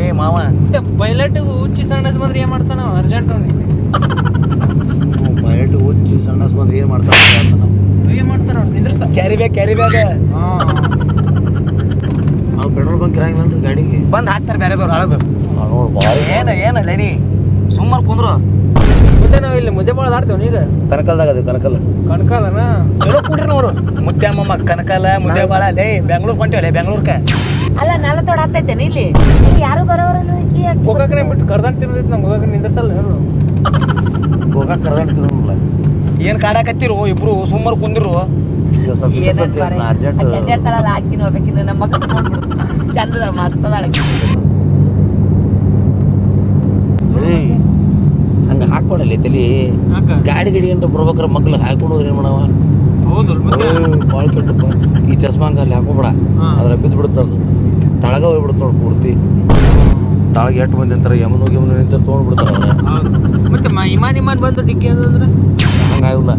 ಏ ಮಾವ. ಮತ್ತೆ ಪೈಲಟ್ ಹುಚ್ಚಿ ಸಣ್ಣಸ್ ಬಂದ್ರೆ ಏನ್ ಮಾಡ್ತಾನ ಅರ್ಜೆಂಟ್ ಅವ್ನಿಗೆ. ಪೈಲಟ್ ಹುಚ್ಚಿ ಸಣ್ಣಸ್ ಬಂದ್ರೆ ಏನು ನಾವು ಏನ್ ಮಾಡ್ತಾನ ನಿಂದ್ರಸ್ತ ಕ್ಯಾರಿ ಬ್ಯಾಗ್ ಕ್ಯಾರಿ ಬ್ಯಾಗ್ ನಾವು ಪೆಟ್ರೋಲ್ ಬಂಕ್ ಇರಂಗಿಲ್ಲ ಗಾಡಿಗೆ. ಬಂದ್ ಹಾಕ್ತಾರೆ ಬೇರೆದವ್ರು ಹಳದು ಏನ ಏನ ಲೇಡಿ? ಸುಮ್ಮನೆ ಕುಂದ್ರು. ಮುದ್ದೆ ನಾವು ಇಲ್ಲಿ ಮುದ್ದೆ ಬಾಳ ಆಡ್ತೇವೆ ಈಗ? ಕನಕಲ್ದಾಗ ಅದು ಕನಕಲ್. ಕಣ್ಕಾಲನ ಚಲೋ ಕುಡ್ರಿ ನೋಡು. ಮುದ್ದೆ ಅಮ್ಮಮ್ಮ ಕನಕಾಲ ಮುದ್ದೆ ಬಾಳ. ಲೇ ಬೆಂಗ್ಳೂರ್ ಹೊಂಟೇವಲೆ ಬೆಂಗ್ಳೂರ್ಕ. ಅಲ್ಲ ನಾಲ ತೋಡ ಇಲ್ಲಿ? ಇಲ್ಲಿ ಯಾರು ಬರೋರನ್ನು ಈ ಯಾಕೆ ಹೋಗಕ್ರೆ ಬಿಟ್ಟು ಕರ್ದಂಟ್ ತಿನ್ನೋದೈತಿ ನಮ್ಗೆ ಹೋಗಕ್ಕೆ ನಿಂದ್ರಸಲ್ಲ ಹೇಳು ಹೋಗಕ್ಕೆ ಕರ್ದಂಟಿರಲ್ಲ ಏನ್ ಕಾಡಾಕತ್ತಿರು ಇಬ್ರು ಸುಮ್ಮರು ಕುಂದಿರು. ಏನಂತ ಅರ್ಜೆಂಟ್ ಅಡ್ಡಾಡ್ತಾರಲ್ಲ ಹಾಕಿನ ಹೋಗ್ಬೇಕಿನ್ನ ನಮ್ಮ ಮಕ್ಕ ನೋಡ್ಬಿಡು. ಚಂದ ಅದ ಮಸ್ತ್ ಅದಾಳ ಆಕಿ. ಏಯ್ ಹಂಗೆ ಹಾಕ್ಕೊಡಲ್ಲ ತಲಿ ಗಾಡಿ ಗಿಡಿ ಅಂತ ಬರ್ಬೇಕಾರೆ ಮಗ್ಳು ಹಾಕೊಂಡೋದ್ರೆ ಏನು ಮಾಡವ ಭಾಳ ಕೆಟ್ಟಪ್ಪ. ಈ ಚಸ್ಮಾ ಹಂಗೆ ಅಲ್ಲಿ ಹಾಕೋಬೇಡ. ಅದ್ರ ಬಿದ್ದು ಬಿಡುತ್ತೆ ಅದು. ತಳಗ ಹೋಗ್ಬಿಡುತ್ತೆ ನೋಡಿ ಪೂರ್ತಿ. ತಳಗ ಎಷ್ಟು ಮಂದಿ ಅಂತಾರೆ ಯಮನು ಯಮನು ನಿಂತ ತೊಗೊಂಡು ಬಿಡ್ತಾರೆ ಮತ್ತೆ ಇಮಾನ್ ಇಮಾನ್ ಬಂದು ಡಿಕ್ಕಿ ಅದು ಅಂದ್ರೆ? ಹಂಗಾಗಿಲ್ಲ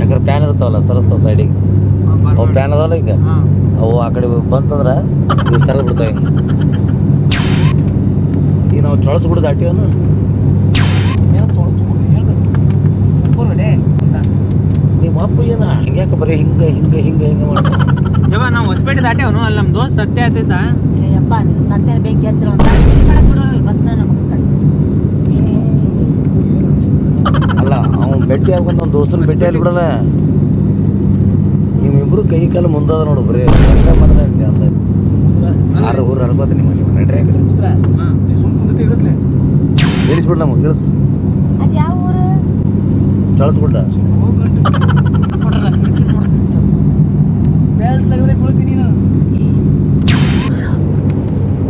ಯಾಕಂದ್ರೆ ಪ್ಯಾನ್ ಇರ್ತಾವಲ್ಲ ಸರಸ್ತಾವ ಸೈಡಿಗೆ. ಅವು ಪ್ಯಾನ್ ಅದಾವಲ್ಲ ಈಗ. ಅವು ಆ ಕಡೆ ಬಂತಂದ್ರೆ ಇವು ಸರದ್ ಬಿಡ್ತಾವೆ ಈಗ ನಾವು ಚೊಳಚ್ ಬಿಡು ದಾಟಿವನು ನಿಮ್ಮ ಅಪ್ಪ ಏನ? ಹಂಗ್ಯಾಕೆ ಬರೀ ಹಿಂಗೆ ಹಿಂಗೆ ಹಿಂಗೆ ಹಿಂಗೆ ಮಾಡ ಯವ್ವ ನಾವು ಹೊಸಪೇಟೆ ದಾಟೇವನು? ಅಲ್ಲಿ ನಮ್ಮ ದೋಸ್ತ್ ಸತ್ಯ ಆಯ್ತೈತ? ಏ ಯಪ್ಪ ನೀನು ಸತ್ಯ ಬೆಂಕಿ ಹಚ್ಚಿರ ಅಂತ. ಬಿಡೋರಲ್ಲ ಬಸ್ನ ನಮ್ಮ ಕಡೆ ಅಲ್ಲ ಅವ್ನು ಭೇಟಿ ಆಗ್ಕೊಂಡು ನಮ್ಮ ದೋಸ್ತನ ಭೇಟಿ ಅಲ್ಲಿ ಬಿಡಲ್ಲ. ನಿಮ್ಮಿಬ್ರು ಕೈ ಕಾಲು ಮುಂದಾದ ನೋಡು ಬರೀ ಗಂಡ ಅಂತ ಚಂದ ಆರು ಊರು ಅರ್ಬತ್ ನಿಮ್ಮ ನಿಮ್ಮ ನಡ್ರಿ ಇಳಿಸ್ಬಿಡ್ ನಮಗೆ ಇಳಿಸ್. ಅದು ನಮಗೆ ಊರು ಚಳತ್ ಬಿಡ್ಡ ಕೊಡಲ್ಲ ಕಿಟಕಿ ನೋಡ್ತಿತ್ತು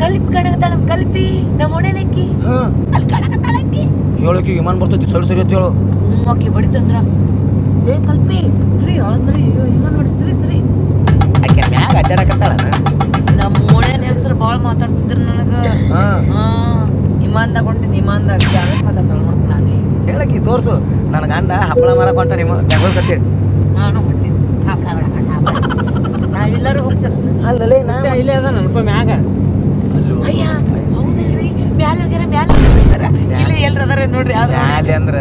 ಕಲ್ಪಿ ಕಣಗತಾಳ ಕಲ್ಪಿ ನಮ್ಮ ಒಡೆನಕ್ಕಿ ಅಲ್ಲಿ ಕಣಗತಾಳಕ್ಕಿ ಹೇಳಕ್ಕೆ ವಿಮಾನ ಬರ್ತೈತಿ ಸರಿ ಸರಿ ಅಂತ ಹೇಳು. ಹ್ಞೂ ಬಡಿತು ಬಡಿತಂದ್ರ. ಏ ಕಲ್ಪಿ ಸರಿ ಅಳ ಸರಿ ವಿಮಾನ ನೋಡಿ ಸರಿ ಆಕೆ ಮ್ಯಾಗ ಅಡ್ಡಾಡಕತ್ತಾಳ ನಮ್ಮ ಒಡೆನ ಹೆಸರು ಭಾಳ ಮಾತಾಡ್ತಿದ್ರು ನನಗೆ. ಹಾಂ. ಹಾ ಇಮಾನ್ದಾಗ ಹೊಂಟಿದ್ದು ಇಮಾನ್ದಾಗ ಜಾಗ ಮಾತಾಡ್ತಾಳ ನೋಡ್ತೀನಿ ನಾನು ಹೇಳಕ್ಕಿ ತೋರ್ಸು. ನನ್ನ ಗಂಡ ಹಪ್ಪಳ ಮರ ಹೊಂಟ ನಿಮ್ಮ ಬೆಂಗಳೂರು ಕತ್ತಿ ನಾನು ಹೊಂಟಿದ್ದು ಹಾಪ್ಳ ಹೊಡಕಂಡ ನಾವೆಲ್ಲರೂ ಹೋಗ್ತಿರ ಅಲ್ಲೇ ನಾ ಇಲ್ಲೇ ಅದ ನನ್ಪ ಮ್ಯಾಗ? ಅಯ್ಯ ಹೌದಲ್ರಿ. ಮ್ಯಾಲ ಹೋಗ್ಯಾರ ಮ್ಯಾಲ ಇಲ್ಲಿ ಎಲ್ರ ಅದಾರ ನೋಡ್ರಿ ಮ್ಯಾಲೆ ಅಂದ್ರ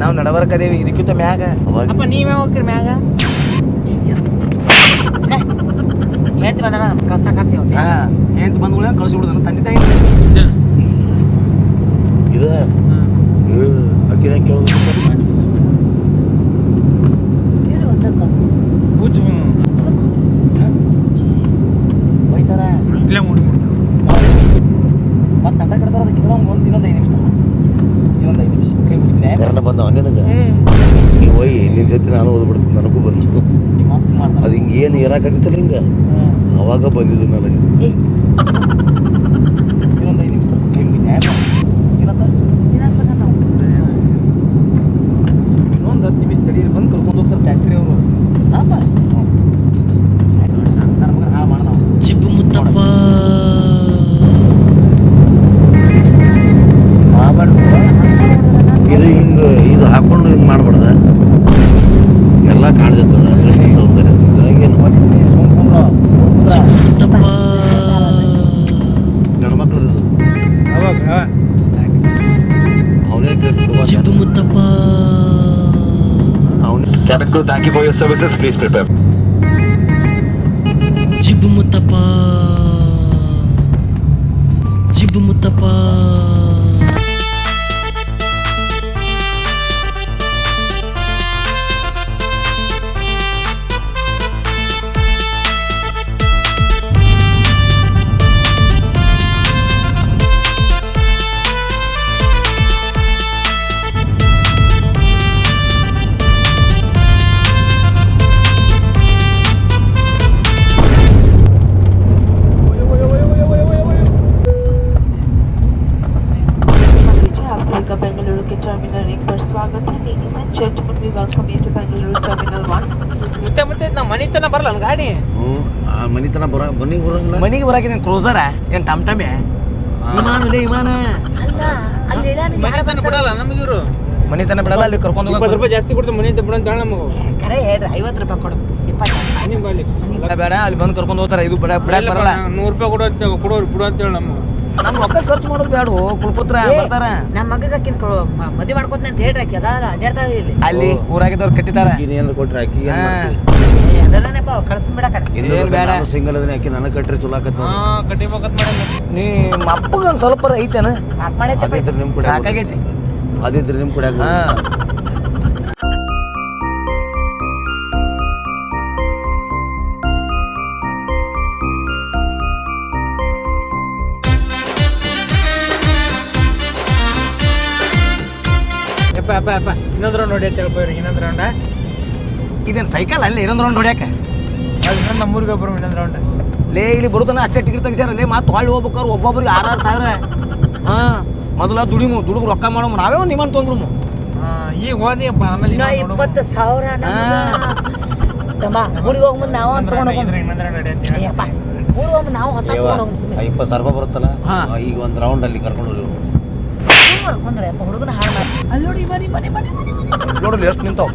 ನಾವು ನಡಬರ್ಕ್ ಅದೇವಿ ಇದಕ್ಕಿಂತ ಮ್ಯಾಗ. ಅಪ್ಪ ನೀವೇ ಹೋಗ್ತೀರಿ ಮ್ಯಾಗ? ಹೇಳ್ತಿ ಬಂದ ಕಳ್ಸಕತ್ತೀವಿ ಹಾ ಏಂತ ಬಂದ್ಗಳ ಕಳ್ಸಿ ಬಿಡುದ ತಂದೆ ತಾಯಿ. ಇದು ಹುಚ್ಚ ಬೈತಾರ ಇಲ್ಲೇ ಮುಡ್ಬಿಡ್ತಾರೆ ಮತ್ತೆ ನಂಟ ಕಡ್ತಾರ ಅದಕ್ಕೆ ಒಂದು ಇನ್ನೊಂದು ಐದು ನಿಮಿಷ ಇನ್ನೊಂದು ಐದು ನಿಮಿಷ ಕೈ ಮುಗಿದ್ರೆ ಕರೆನ ಬಂದವ ನಿನಗೆ ಈಗ ಹೋಯ್ ನಿನ್ನ ಜೊತೆ ನಾನು ಓದ್ಬಿಡ್ತೀನಿ ನನಗೂ ಬಂದಿಸ್ತು ಅದು ಹಿಂಗೆ ಏನು ಇರಾಕತ್ತಿತ್ತಲ್ಲ ಹಿಂಗೆ? ಅವಾಗ ಬಂದಿದ್ದು ನನಗೆ. Cabin crew, thank you for your services. Please prepare. Jibu Mutapa. Jibu Mutapa. ಮನೆಗೆ ಬರಾಕಿದ್ದೀನಿ ಕ್ರೋಸರ ಏನು ಟಮ್ ಟಮೆ ವಿಮಾನ ವಿಮಾನ ಅಲ್ಲ ಅಲ್ಲಿ ಹೇಳಾನ ಮನೆ ತನ ಬಿಡಲ್ಲ ಅಲ್ಲಿ ಕರ್ಕೊಂಡು ಇಪ್ಪತ್ತು ರೂಪಾಯಿ ಜಾಸ್ತಿ ಕೊಡ್ತೀವಿ ಮನೆ ಬಿಡ ಅಂತ ಹೇಳಿ ನಮಗೆ. ಕರೆ ಹೇಳ್ರಿ ಐವತ್ತು ರೂಪಾಯಿ ಕೊಡು. ಇಪ್ಪತ್ತು ಬೇಡ ಅಲ್ಲಿ ಬಂದು ಕರ್ಕೊಂಡು ಹೋಗ್ತಾರೆ. ಇದು ಬಿಡ ಬಿಡಲ್ಲ ಬರಲ್ಲ. ನೂರು ರೂಪಾಯಿ ಕೊಡೋ ಕೊಡೋರು ಕೊಡು ಕೊಡು ಅಂತ ಹೇಳಿ ನಮಗೆ. ನಮ್ ರೊಕ್ಕ ಖರ್ಚು ಮಾಡೋದು ಬೇಡ ಕುಲ್ಪುತ್ರ ಬರ್ತಾರ. ನಮ್ಮ ಮಗಗೆ ಆಕಿನ್ ಕೊಡು ಮ- ಮದ್ವೆ ಮಾಡ್ಕೊತೀನಿ ಅಂತ ಹೇಳ್ರಿ ಆಕಿ ಅದಾರ ಅಡ್ಡಾಡ್ತಾ ಇಲ್ಲಿ. ಅಲ್ಲಿ ಊರಾಗಿದ್ದವ್ರು ಕಟ್ಟಿತಾರ ಆಕಿನ ಕೊಟ್ರ ಕೊಟ್ರೆ ಆಕಿ ಏನ್ ಬೇಡ. ಸಿಂಗಲ್ ಅದನ್ನ ಆಕಿ ನನಗೆ ಕಟ್ರೆ ಚಲೋ ಆಕತ್ ನೋಡಿ. ಹಾಂ ಮಾಡಿ. ನೀ ಅಪ್ಪಗ ಒಂದ್ ಸ್ವಲ್ಪ ಐತೇನ ಸಾಕಾಗೈತಿ. ಅದಿದ್ರೆ ನಿಮ್ ಕೂಡ ಹಾ. ಯಪ್ಪ ಯಪ್ಪ ಇನ್ನೊಂದು ರೌಂಡ್ ನೋಡಿ ಅಂತ ಹೇಳ್ಬೋರಿ ಇನ್ನೊಂದು ರೌಂಡ ಇದೇನ್ ಸೈಕಲ್ ಅಲ್ಲಿ ಇನ್ನೊಂದು ರೌಂಡ್ ಹೊಡ್ಯಾಕ? ಅದು ಇನ್ನೊಂದು ನಮ್ಮೂರಿಗೆ ಒಬ್ಬರು ಇನ್ನೊಂದು ರೌಂಡ್ ಲೇ ಇಲ್ಲಿ ಬರುತ್ತಾನೆ ಅಷ್ಟೇ ಟಿಕೆಟ್ ತೆಗಿಸ್ಯಾರ. ಲೇ ಮತ್ತೆ ಹೊಳ್ಳಿ ಹೋಗ್ಬೇಕಾರೆ ಒಬ್ಬೊಬ್ರಿಗೆ ಆರಾರು ಸಾವಿರ. ಹಾ ಮೊದಲ ದುಡಿಮು ದುಡುಗು ರೊಕ್ಕ ಮಾಡಮು. ನಾವೇ ಒಂದು ಇಮಾನ್ ತೊಗೊಂಡ್ಬಿಡ್ಮು ಹಾಂ ಈಗ ಹೋದಿ ಆಮೇಲೆ. ಇಪ್ಪತ್ತು ಸಾವಿರ ತಮ್ಮ ಊರಿಗೆ ಹೋಗ್ ಮುಂದೆ ನಾವು ಅಂತ ಊರಿಗೆ ಹೋಗ್ ನಾವು ಹೊಸ ಇಪ್ಪತ್ತು ಸಾವಿರ ರೂಪಾಯಿ ಬರುತ್ತಲ್ಲ? ಈಗ ಒಂದು ರೌಂಡ್ ಅಲ್ಲಿ ಕರ್ಕೊಂಡು ಅಪ್ಪ ಹುಡುಗನ ಹಾಳು ಮಾಡಿ ಅಲ್ಲಿ ನೋಡಿ ಬನ್ನಿ ಬನ್ನಿ ಬನ್ನಿ ನೋಡಲಿ ಎಷ್ಟು ನಿಂತಾವ್?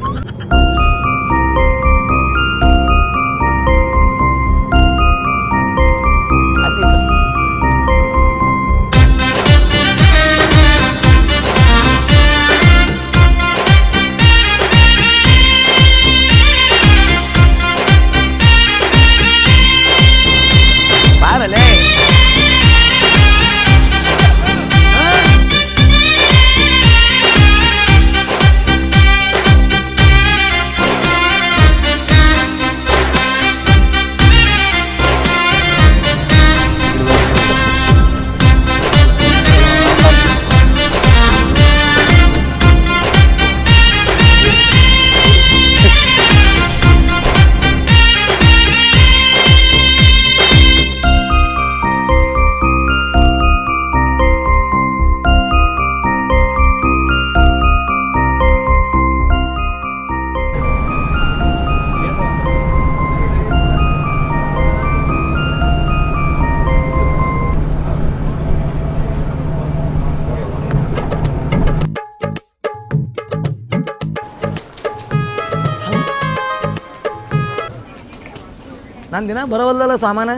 ದಿನ ಬರವಲ್ಲಲ್ಲ ಸಾಮಾನ?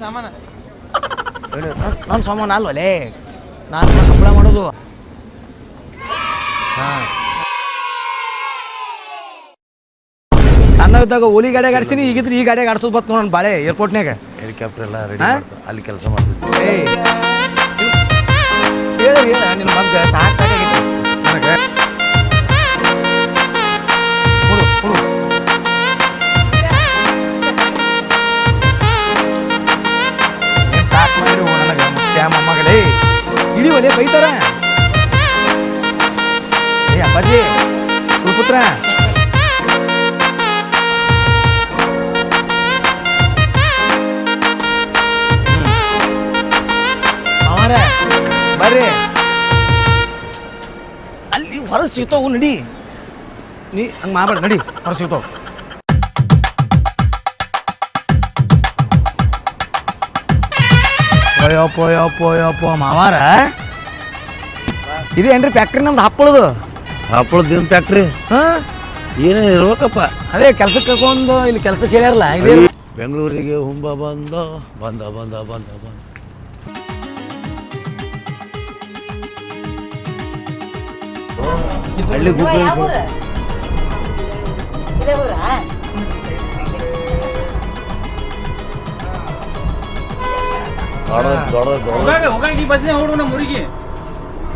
ಸಾಮಾನ. ನನ್ನ ಸಾಮಾನು ಅಲ್ವಲೇ ನಾನು ಹಪ್ಪಳ ಮಾಡೋದು. ಹಾಂ. ಸಣ್ಣವಿದ್ದಾಗ ಓಲಿ ಗಾಡಿಯಾಗ ಆಡ್ಸೀನಿ ಈಗಿದ್ರೆ ಈ ಗಾಡಿಯಾಗ ಆಡ್ಸೋದು ಬತ್ತು ನೋಡೋಣ ಬಾಳೆ ಏರ್ಪೋರ್ಟ್ನಾಗ ಹೆಲಿಕಾಪ್ಟರ್ ಎಲ್ಲ ರೆಡಿ ಹಾ? ಅಲ್ಲಿ ಕೆಲಸ ಮಾಡ್ತಿದ್ವಿ ಹೇಳಿ ಹೇಳ ನಿನ್ನ ಮಗ್ಗ ಸಾಕು ಸಾಕಾಗೈತಿ ನನಗೆ ಇಡೀ ಒಲೆ ಬೈತಾರ? ಏ ಅಪ್ಪಾಜಿ ಕುಲಪುತ್ರ ಅವರ ಬರ್ರಿ. ಅಲ್ಲಿ ಹೊರಗೆ ಸಿಗ್ತಾವು ನಡಿ. ನೀ ಹಂಗೆ ಮಾಡ್ಬೇಡ, ನಡಿ. ಹೊರ ಸಿಗ್ತಾವ ಅಯ್ಯಪ್ಪ ಅಯ್ಯಪ್ಪ ಅಯ್ಯಪ್ಪ ಮಾವಾರ? ಇದೇನ್ರಿ ಫ್ಯಾಕ್ಟ್ರಿ ನಮ್ದು ಹಪ್ಪಳದು? ಹಪ್ಪಳದ ಫ್ಯಾಕ್ಟ್ರಿ ಹಾಂ? ಏನೇ ಇರ್ಬೇಕಪ್ಪ. ಅದೇ ಕೆಲ್ಸಕ್ಕೆ ಕರ್ಕೊಂಡು ಇಲ್ಲಿ ಕೆಲ್ಸಕ್ಕೆ ಹೇಳ್ಯಾರಲ್ಲ ಇದೇ ಬೆಂಗಳೂರಿಗೆ ಹುಂಬ ಬಂದ ಬಂದ ಬಂದ ಬಂದ ಬಂದ. ಹಳ್ಳಿ ಗುಬ್ಬಿ ಹೋಗಾಗ ಹೋಗಾಗ ಈ ಬಸ್ನೇ ಹೊಡು ನಮ್ಮ ಊರಿಗೆ.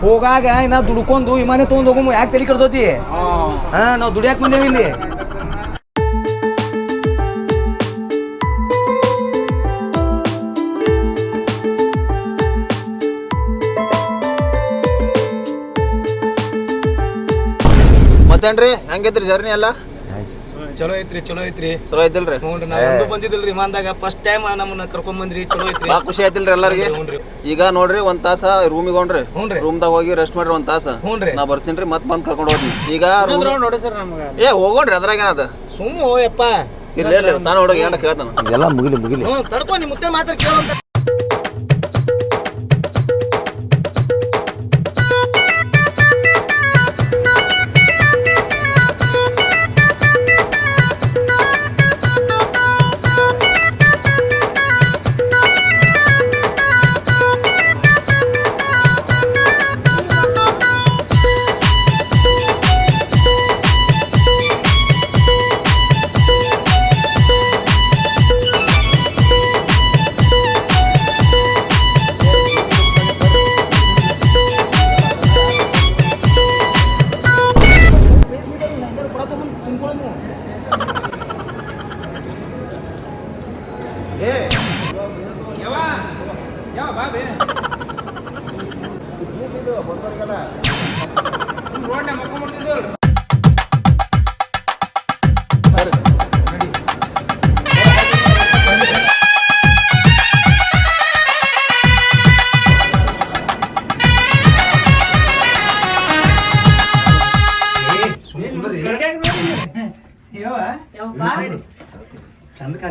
ಹೋಗಾಗ ನಾ ದುಡ್ಕೊಂಡು ವಿಮಾನ ತೊಗೊಂಡು ಹೋಗು ಯಾಕೆ ತಲೆ ಕಡ್ಸೋತಿ? ಹಾ. ನಾವು ದುಡಿಯಾಕ ಬಂದೇವಿ ಇಲ್ಲಿ. ಮತ್ತೇನ್ರಿ ಹೆಂಗೈತ್ರಿ ಜರ್ನಿ ಎಲ್ಲ? ಚಲೋ ಐತ್ರಿ ಚಲೋ ಐತ್ರಿ. ಚಲೋ ಐತಿಲ್ರಿ. ಹ್ಞೂ ನಾವು ಒಂದು ಬಂದಿದ್ದಿಲ್ರಿ ವಿಮಾನದಾಗ ಫಸ್ಟ್ ಟೈಮ್ ನಮ್ಮನ್ನ ಕರ್ಕೊಂಡ್ ಬಂದ್ರಿ ಚಲೋ ಐತ್ರಿ. ಬಾ ಖುಷಿ ಆಯ್ತಿಲ್ರಿ ಎಲ್ಲರಿಗೆ. ಹ್ಞೂನ್ರಿ. ಈಗ ನೋಡ್ರಿ ಒಂದ್ ತಾಸ ರೂಮಿಗೆ ಹೋಗ್ರಿ. ಹ್ಞೂನ್ರಿ. ರೂಮ್ದಾಗ ಹೋಗಿ ರೆಸ್ಟ್ ಮಾಡ್ರಿ ಒಂದ್ ತಾಸ. ಹ್ಞೂನ್ರಿ. ನಾ ಬರ್ತೀನಿ ಮತ್ ಬಂದ್ ಕರ್ಕೊಂಡು ಹೋಗಿ ಈಗ room- ರೌಂಡ್ ಸರ್ ನಮ್ಗೆ. ಏ ಹೋಗೋಣ್ರಿ ಅದ್ರಾಗ ಏನದ? ಸುಮ್ಮ ಯಪ್ಪ ಇಲ್ಲ ಇಲ್ಲ ಸಣ್ಣ ಹುಡುಗ ಏನ ಕೇಳ್ತಾನ. ಇದೆಲ್ಲ ಮುಗಿಲಿ ಮುಗಿಲಿ. ಹ್ಞೂ ತಡ್ಕೊ ನಿಮ್ಮ ಮುತ್ತೆ ಮಾತ್ರ ಕೇಳಂತ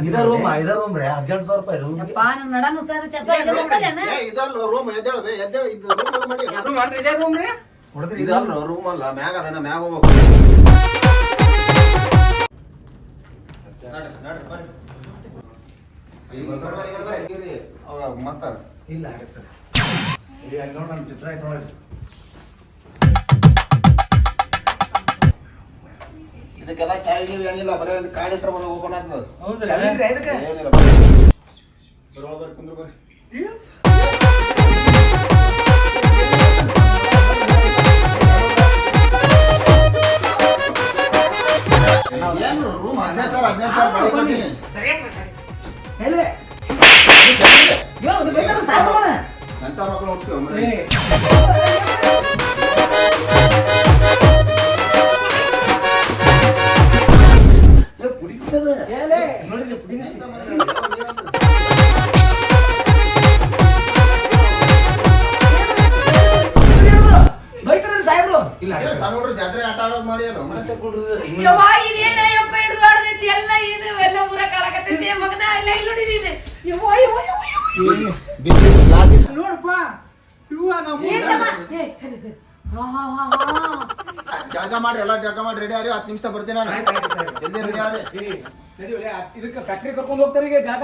ಇದ ರೂಮ್ ಇದ ರೂಮ್ ರೀ. ಹದಿನೆಂಟು ಸಾವಿರ ರೂಪಾಯಿ ರೂಮ್ ಇದಲ್ಲ ರೂಮ್ ಎದ್ದೇಳ ಬೇ ಎದ್ದೇಳ. ಇದು ರೂಮ್ ಮಾಡಿ. ಇದಲ್ಲ ರೂಮ್ ಅಲ್ಲ. ಮ್ಯಾಗ ಅದನ್ನ ಮ್ಯಾಗ ಹೋಗ್ಬೇಕು. ನಡ್ರಿ, ನಡ್ರಿ, ಬರ್ರಿ. ಈಗ ಬರ್ರಿ, ಬರ್ರಿ, ಬರ್ರಿ, ಬರ್ರಿ, ಇರ್ರಿ. ಅವಾಗ ಮತ್ತ ಇಲ್ಲ ಸರ್. ನೋಡಿ ನನ್ನ ಚಿತ್ರ ಆಯ್ತು ನೋಡಿ ಇದಕ್ಕೆಲ್ಲ ಚಾಯ್ ಗೀವ್ ಏನಿಲ್ಲ ಬರೀ ಒಂದು ಕಾರ್ಡ್ ಇಟ್ರೆ ಓಪನ್ ಆಗ್ತದ. ಇದಕ್ಕೆ? ಏನಿಲ್ಲ ಬರೋ ಬರ್ರಿ, ಕುಂದ್ರ ಬರ್ರಿ, ಕುಂದ್ರು ಬರ್ರಿ. ನೋಡಪ್ಪ ಇವ ನಮ್ಮ ಏನಮ್ಮ? ಏ, ಸರಿ ಸರಿ ಹಾ ಹಾ ಹಾ ಹಾ ಜಳಕ ಮಾಡ್ರಿ ಎಲ್ಲ ಜಳಕ ಮಾಡಿ ರೆಡಿ ಆರಿ ಹತ್ತು ನಿಮಿಷ ಬರ್ತೀನಿ ನಾನು ಆಯ್ತು, ಆಯ್ತು, ಸಾಹೇಬ್ರೆ. ಜಲ್ದಿ ರೆಡಿ ಆರಿ ಏ, ನಡಿ ಒಳ್ಳೆ, ಆ- ಇದಕ್ಕೆ ಫ್ಯಾಕ್ಟ್ರಿ ಕರ್ಕೊಂಡು ಹೋಗ್ತಾರೆ ಈಗ ಜಾಗ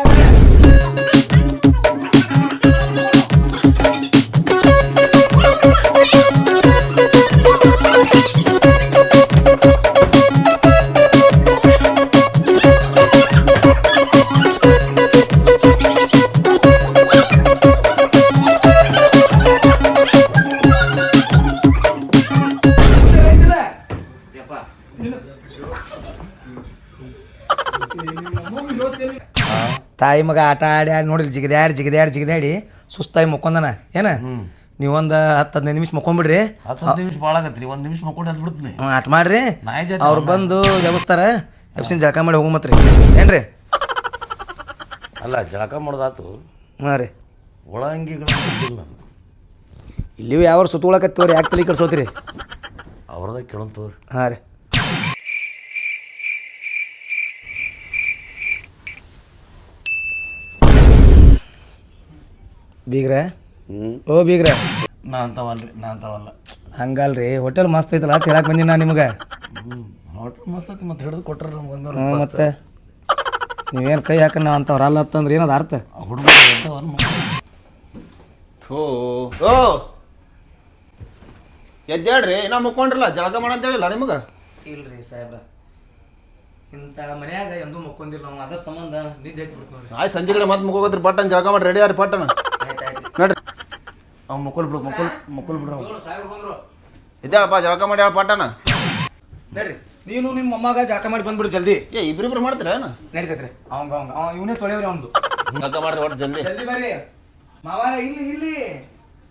ತಾಯಿ ಮಗ ಆಟ ಆಡಿ ಆಡಿ ನೋಡಿರಿ ಜಿಗದ್ಯಾಡಿ ಜಿಗದ್ಯಾಡಿ ಜಿಗದ್ಯಾಡಿ ಸುಸ್ತಾಗಿ ಮುಕ್ಕೊಂದನ ಏನ? ನೀವೊಂದು ಹತ್ತು ಹದಿನೈದು ನಿಮಿಷ ಮುಕ್ಕೊಂಬಿಡ್ರಿ. ಹತ್ತು ನಿಮಿಷ ಭಾಳ ಆಗತ್ರಿ ಒಂದು ನಿಮಿಷ ಮಕ್ಕೊಂಡು ಎದ್ದು ಬಿಡ್ತೀನಿ. ಹ್ಞೂ ಆಟ ಮಾಡ್ರಿ. ಅವ್ರು ಬಂದು ಎಬ್ಸ್ತಾರ. ಎಬ್ಸಿನ ಜಳಕ ಮಾಡಿ ಹೋಗಮತ್ರಿ ಏನ್ರಿ? ಅಲ್ಲ ಜಳಕ ಮಾಡೋದಾತು. ಹಾಂ ರೀ. ಒಳಂಗಿಗಳು ಇಲ್ಲಿ ಯಾವ ಸುತ್ತುಳಕತ್ತವ್ರಿ? ಯಾಕೆ ತಲೆ ಕಡ್ಸೋತ್ರಿ? ಅವ್ರದ ಕೇಳಂತ ಹಾಂ ರೀ. ಬೀಗ್ರೆ? ಹ್ಞೂ ಓ ಬೀಗ್ರೆ. ನಾ ಅಂತವಲ್ರಿ ನಾ ಅಂತವಲ್ಲ. ಹಂಗಲ್ರಿ ಹೋಟೆಲ್ ಮಸ್ತ್ ಐತಲ್ಲ ತಿರಾಕ್ ಬಂದಿ ಬಂದಿನಿ ನಾ ನಿಮ್ಗೆ. ಹ್ಞೂ ಹೋಟ್ಲ್ ಮಸ್ತ್ ಐತಿ ಮತ್ತೆ ಹಿಡಿದು ಕೊಟ್ರ ನಮ್ಗೆ ಹ್ಞೂ ಮತ್ತೆ? ನೀವೇನು ಕೈ ಹಾಕ ನಾವು ಅಂತವ್ರ ಅಲ್ಲ ಅಂತಂದ್ರೆ ಏನದ ಅರ್ಥ? ಹುಡುಗ ಎಂತವಲ್ಲ ಥೋ ಓ ಎದ್ದೇಳ್ರಿ ನಾ ಮುಕ್ಕೊಂಡ್ರಲ್ಲ ಜಳಕ ಮಾಡಂತ ಹೇಳಿಲ್ಲ ನಿಮಗೆ? ಇಲ್ರಿ ಸಾಹೇಬ್ರ. ಇಂಥ ಮನ್ಯಾಗ ಎಂದೂ ಮುಕ್ಕೊಂದಿಲ್ಲ ನಾವು ಅದ್ರ ಸಂಬಂಧ ನಿದ್ದೆ ಐತಿ ಬಿಡ್ತೀವಿ ಆಯ್ತು ಸಂಜೆ ಕಡೆ ಮತ್ತೆ ಮುಕ್ಕೋದ್ರಿ ಪಟ್ಟನ್ ಜಾಗ ಮಾಡಿ ರೆಡಿ ಆರಿ ಆಯ್ತು ನಡ್ರಿ. ಅವ್ ಮುಕ್ಕುಲ್ ಬಿಡು ಮುಕ್ಕುಲ್ ಮುಕ್ಕುಲ್ ಬಿಡ್ರಿ ಬಂದ್ರು ಇದ್ದಾಳಪ್ಪ ಜಳಕ ಮಾಡಿ ಹೇಳ ಪಾಟನ ನಡ್ರಿ ನೀನು ನಿಮ್ಮ ಮೊಮ್ಮಗ ಜಾಕ ಮಾಡಿ ಬಂದ್ಬಿಡು ಜಲ್ದಿ. ಏ ಇಬ್ರಿಬ್ರು ಮಾಡ್ತೀರ ಏನು? ನಡೀತೈತ್ರಿ ಅವಂಗ ಅವಂಗ ಅವ ಇವನೇ ತೊಳೆಯವ್ರಿ ಅವನದು. ಜಳಕ ಮಾಡ್ರಿ ಒಟ್ಟು ಜಲ್ದಿ. ಜಲ್ದಿ ಬರ್ರಿ. ಮಾವಾರ ಇಲ್ಲಿ ಇಲ್ಲಿ.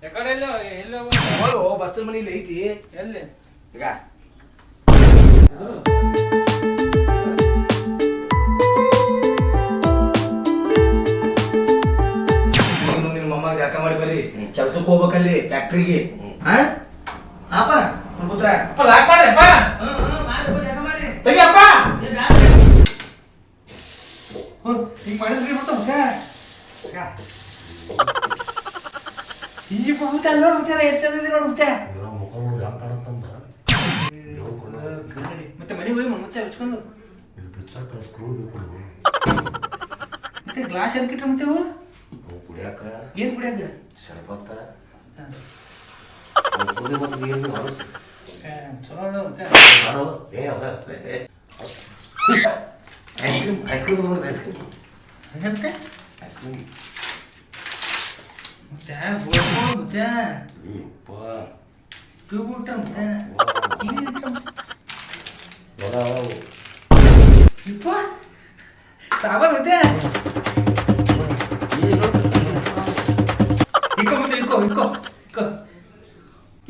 ಯಾಕಡೆ ಎಲ್ಲೋ ಎಲ್ಲೋ ನೋಡು ಬಚ್ಚನ ಮನಿ ಇಲ್ಲಿ ಐತಿ. ಎಲ್ಲಿ? ಈಗ. ಕೆಲ್ಸಕ್ಕೆ ಹೋಗ್ಬೇಕಲ್ಲಿ ಫ್ಯಾಕ್ಟ್ರಿಗೆ ಹಾ ಹಾಪ ಪುತ್ರ. ಅಪ್ಪ ಲಾಕ್ ಮಾಡಪ್ಪ ತೆಗಿಯಪ್ಪ ಹಿಂಗ್ ಮಾಡಿದ್ರಿ ಮತ್ತೆ ಈ ಮುತ್ತೆ ಅಲ್ಲ ನೋಡು ಮುತ್ತೆ ಎಷ್ಟು ಚಂದ ಇದೆ ನೋಡು ಮುತ್ತೆ ಮಕ್ಕಳು ಹೆಂಗೆ ಮತ್ತೆ ಮನೆಗೆ ಹೋಗಿ ಮತ್ತೆ ಹಚ್ಕೊಂಡು. ಸ್ಕ್ರೂ ಬೇಕು ಮತ್ತೆ ಗ್ಲಾಸ್ ಎದಕ್ಕಿಟ್ರೆ ಮತ್ತೆ ಏನ್ ಕುಡಿಯಂಗ ಶರಬತ್ತ. ಕುಡಿ ಮತ್ತು ನೀರು ಹೊರಸು ಚಲೋ ಮತ್ತೆ ಮಾಡೋ. ಏ ಅವ ಐಸ್ ಕ್ರೀಮ್ ಐಸ್ ಕ್ರೀಮ್ ನೋಡಿ ಐಸ್ ಕ್ರೀಮ್ ಮತ್ತೆ ಐಸ್ ಕ್ರೀಮ್ ಮತ್ತೆ? ಟ್ಯೂಬ್. ಇಪ್ಪ. ಸಾಬಾರ್ ಮತ್ತೆ?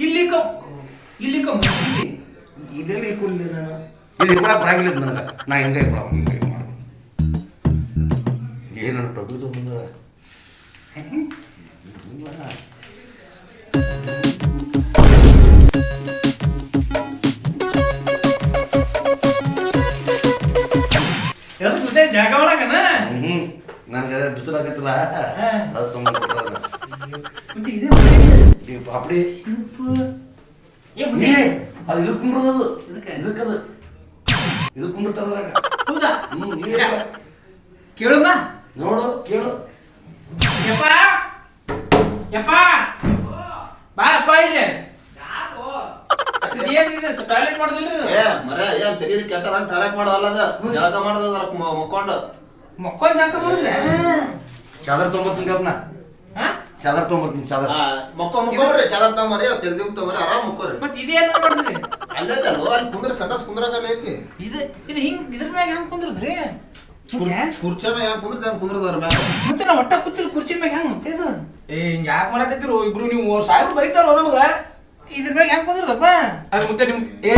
ಇಲ್ಲಿ ಕಪ್ ಇಲ್ಲಿ ಕಪ್ ಇಲ್ಲಿ. ಇಲ್ಲಿ ನಾನು. ಇದು ಕೂಡ ನನಗೆ. ನಾ ಹೆಂಗೆ ಕೂಡ ಏನು ಜಾಗ ಒಳಗನ? ನನಗೆ ಬಿಸಿಲಾಗತ್ತಲ್ಲ. ಅದು ಮತ್ತೆ ஏ அது இது ಏ ಅದು ಇದು ಕುಂಡಿರ್ತದ್ರಾಗ ಹೌದಾ? ಕೇಳಮ್ಮ ನೋಡು ಕೇಳು. ಯಪ್ಪ. ಯಪ್ಪ. ಬಾ ಅಪ್ಪ ಇಲ್ಲಿ ಏನಿದೆ ಟಾಯ್ಲೆಟ್ ಮಾಡೋದಿಲ್ಲ ಏ ಮರ ಏನ್ ತೆಗೀರಿ ಕೆಟ್ಟದಂಗ್ ಟಾಯ್ಲೆಟ್ ಮಾಡೋದಲ್ಲ ಅದು. ಜಳಕ ಮಾಡೋದು ಅದ್ರ ಮುಕ್ಕೊಂಡು. ಮಕ್ಕೊಂದ್ ಜಾಕ ಮಾಡಿದ್ರೆ? ಚಾದರ್ ತೊಗೊಂಬರ್ತೀನಿ ಗಪ್ನ. ಹಾ? ಚಾದರ್ ತೊಗೊಂಬರ್ತೀನಿ ಚಾದರ್. ಮಕ್ಕ ಚಾದರ್ ಚಾದರ್ ಅವ್ರು ತೆಲ್ದಿಮ್ ತಗೊಂಬರಿ ಆರಾಮ್ ಮುಕ್ಕೋರಿ. ಮತ್ ಇದೇ ಮಾಡಿದ್ರಿ ಅಲ್ಲೇ ಐತಲ್ವ ಅಲ್ಲಿ ಕುಂದ್ರ ಸಣ್ಣ ಕುಂದ್ರಾಗಲ್ಲ ಐತಿ. ಇದು ಇದು ಹಿಂಗ್ ಇದ್ರ ಮ್ಯಾಗ ಹೆಂಗ್ ಕುಂದ್ರದ್ರಿ? ಕುರ್ಚಿ ಮ್ಯಾಗ ಹೆಂಗ್ ಕುಂದ್ರದ ಹೆಂಗ್ ಕುಂದ್ರದವ್ರ ಮ್ಯಾಗ. ಮತ್ತೆ ನಾ ಒಟ್ಟ ಕೂತಿರ್ ಕುರ್ಚಿ ಮ್ಯಾಗ ಹೆಂಗ್ ಮತ್ತೆ ಇದು? ಏ ಹಿಂಗ್ ಯಾಕೆ ಮಾಡಕತ್ತಿರು? ಇಬ್ರು ನೀವು ಸಾಯ್ಬ್ರು ಬೈತಾರೋ ನಮಗ? ಇದ್ರ ಮ್ಯಾಗ ಹೆಂಗ್ ಕುಂದ್ರದಪ್ಪ? ಅದು ಮುತ್ತೆ ನಿಮ್ ಏ.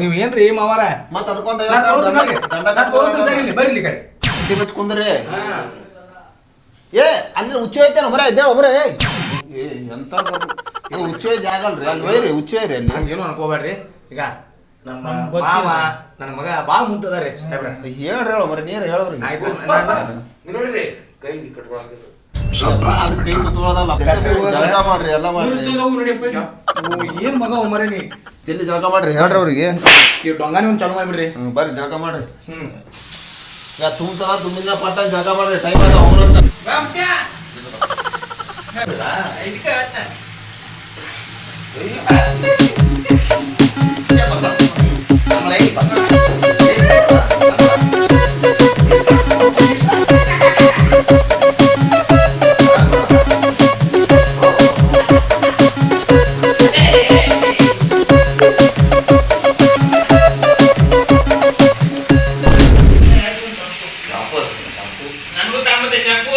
ನೀವ್ ಏನ್ರಿ ಮಾವಾರ? ಮತ್ತ ಅದಕ್ಕೊಂದ ದಂಡ ಇಲ್ಲಿ ಕಡೆ. ಕುಂದ್ರಿ ಏ ಅಲ್ಲಿ ಹುಚ್ಚು ಐತೆ ಹೊರ ಇದ್ದೇ ಒಬ್ರೆ ಏ ಎಂತ ಬರ್ರಿ. ಹುಚ್ಚು ಜಾಗ ಅಲ್ರಿ ಅಲ್ಲಿ ಒಯ್ರಿ ಹುಚ್ಚು ಒಯ್ರಿ ಅಲ್ಲಿ. ಏನು ಅನ್ಕೋಬೇಡ್ರಿ ಈಗ ನಮ್ಮ ಮಾವ ನನ್ನ ಮಗ ಬಾಳ ಮುದ್ದದಾರಿ ಹೇಳ್ರಿ ಹೇಳು ಮರ ನೀರು ಹೇಳವ್ರಿ ನೋಡ್ರಿ ಕೈ ಕಟ್ಕೊಳಕ್ಕೆ. ಮಾಡ್ರಿ ಎಲ್ಲ ಮಾಡ್ರಿ. ಏನ್ ಮಗ ಮರ ನೀ ಜಲ್ದಿ ಜಳಕ ಮಾಡ್ರಿ ಹೇಳ್ರಿ ಅವ್ರಿಗೆ. ಈ ಡೊಂಗಾನಿ ಒಂದ್ ಚಾಲು ಮಾಡ್ಬಿಡ್ರಿ. ಹ್ಮ್ ಬರ್ರಿ ಜಳಕ ಮಾಡ್ರಿ. ಹ್ಮ್. ಈಗ ತುಂಬತದ ತುಂಬಿದ ಪಟ್ಟ ಜಳಕ ಮಾಡ್ರಿ ಟೈಮ್ ಅದ ಹೋಗ್ರಂತ ಬಾ ಇದಕ್ಕೆ ಹೇಳ್ತ.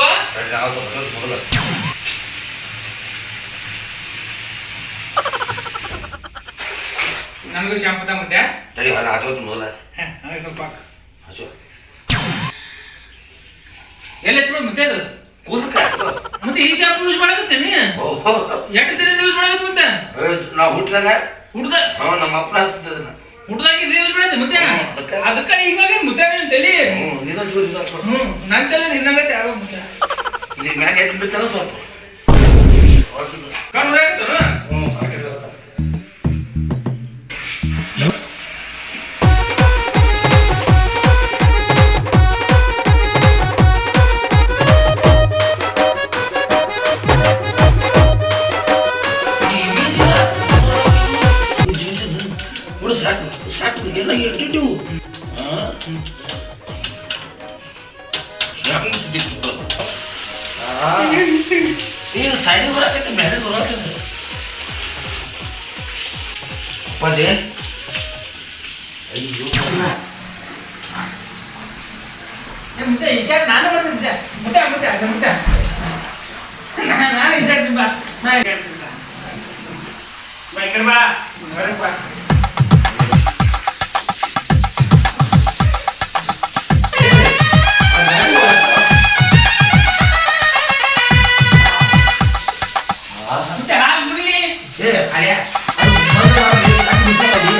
ನನ್ಗೂ ಶಾಂಪು ತಗೊಂಡೆ ತಡಿ ಮೊದಲ ನನಗೆ ಸ್ವಲ್ಪ ಹಾಕು. ಎಲ್ಲಿ ಹಚ್ಕೊಳ್ಳೋದು ಮತ್ತೆ ಅದು ಕೂದಲಕ್ಕೆ ಮತ್ತೆ ಈ ಶಾಂಪು ಯೂಸ್ ಮಾಡಕತ್ತೇನಿ ಎಷ್ಟು ದಿನ ಯೂಸ್ ಮಾಡಕತ್ತ ಮತ್ತೆ ನಾವು ಹುಟ್ಟಿದಾಗ ಹುಡ್ದ ನಮ್ಮ ಅಪ್ಪನ ಹಚ್ತದನ್ನ ಹುಡ್ದಾಗ ಇದು ಯೂಸ್ ಮಾಡತ್ತೆ ಮತ್ತೆ ಅದಕ್ಕೆ. ಈಗ ಮುತ್ತೆ ನಿನ್ ತಲಿ? ಹ್ಮ್ ನನ್ ತಲೆ ನಿನ್ನಂಗೈತೆ ಯಾವ ಮುತ್ತೆ ಇಲ್ಲಿ ಮ್ಯಾಗ ಎದ್ದು ಬಿತ್ತಲ್ಲ ಸ್ವಲ್ಪ. ಕಣ್ಣು ಅದು ಬಂದು ಮಾಡಿ, ಅದು ಬಿಸಾಕಿ.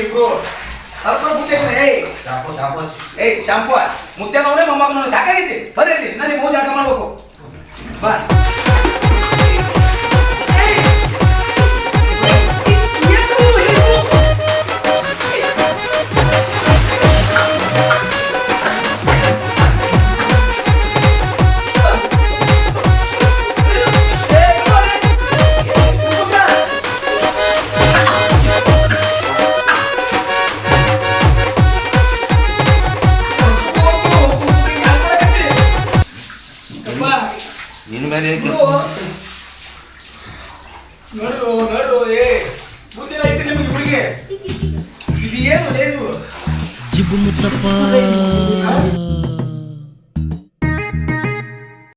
ಇಬ್ರು ಸ್ವಲ್ಪ ಮುತ್ತೆ ಏಯ್ ಸಾಕು ಸಾಕು ಹಚ್ಚು. ಏಯ್ ಶಾಂಪು ಮುತ್ತೆನವನೇ ಮೊಮ್ಮಗನವನೇ ಸಾಕಾಗೈತಿ ಬರ್ರಿ